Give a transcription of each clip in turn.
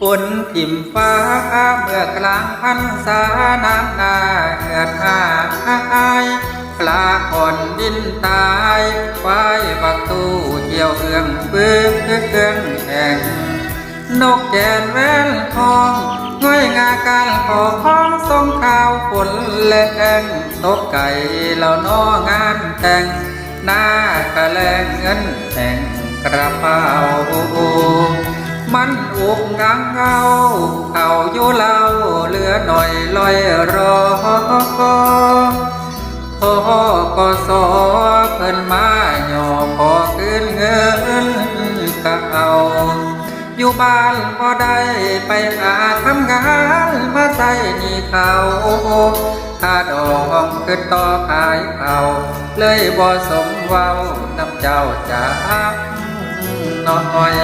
ฝนทิ่มฟ้าเมื่อกลางพันษาน้ำนาเหือดหายปลาขอนดินตายควายบักตู้เกี่ยวเอื้องเปื้องเอื้องแข่งนกแกนแว่นทองง่อยงาการขอข้องทรงข่าวฝนแรงตกไก่เหล่านองานแต่ง หน้ากระแลงเงินแต่งกระเป๋า มันอุกงังเงาเขาอยู่เล่าเหลือหน่อยลอยรอโทก็สอเพิ่นมาหย่อขอคืนเงินเก่าอยู่บ้านบ่ได้ไปหาทำงานมาใส่หนี่เขาถ้าดองขึ้นต่อขายเขาเลยบ่สมเว้าน้ำเจ้าจากน้อย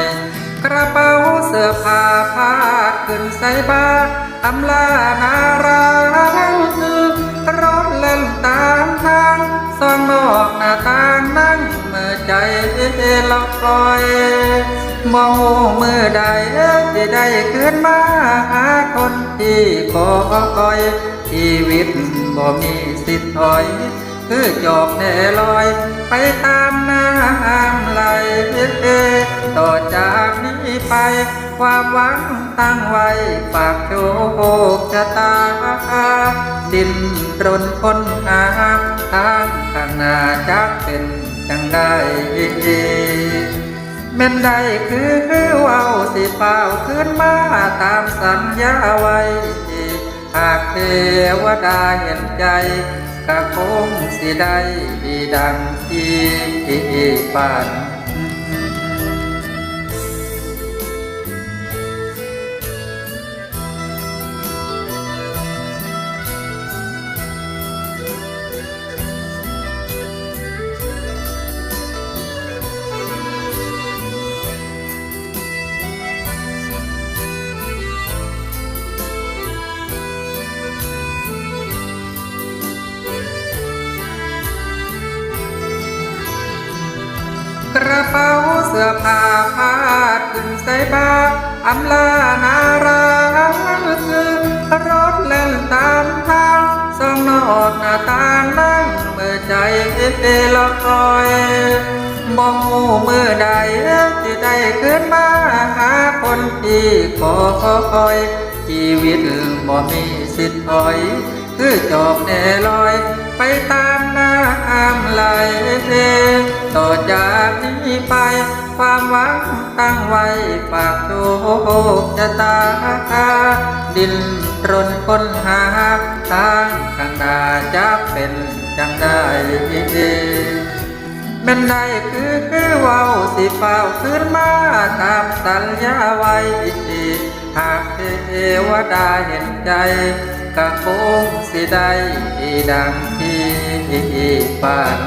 กระเป๋า สื้อผ้าพาดขึ้นใส่บาอำลานารังคือรถเล่นตามทางสองนอกหน้าต่างนั่งเมื่อใจลอกลอยมองมือใดจะได้ขึ้นมาหาคนที่ขอคอยชีวิตบ่มีสิทธิ์ถอยคือจอบแน่ลอย ไปตามน้ำไหลต่อจากนี้ ไปความหวังตั้งไว้ฝากโชคชะตา ดินรนค้นหาทางข้างหน้าจักเป็นจังได้แม่นได้คือเว้าสิเป่าขึ้นมาตามสัญญาไว้หากเทวดาเห็นใจก็คงสิได้ดีดังที่ฝัน กระเป๋าเสื้อผ้าพาดขึ้นใส่บาอำลานารังคือรถเล่นตามทางสองนอกหน้าต่างนั่งเมื่อใจเอลอยมองหูมือใดที่ได้ขึ้นมาหาคนที่ขอคอยชีวิตบ่มีสิทธิ์ถอย คือจบแน่ลอย ไปตามน้ำไหลต่อจากนี้ไป ความหวังตั้งไว้ฝากโชคชะตา ดินรนค้นหาทางข้างหน้าจะเป็นจังได้แม่นได้คือคือเว้าสิเฝ้าขึ้นมาตามสัญญาไว้หากเทวดาเห็นใจก็คงสิได้ดังท ฝัน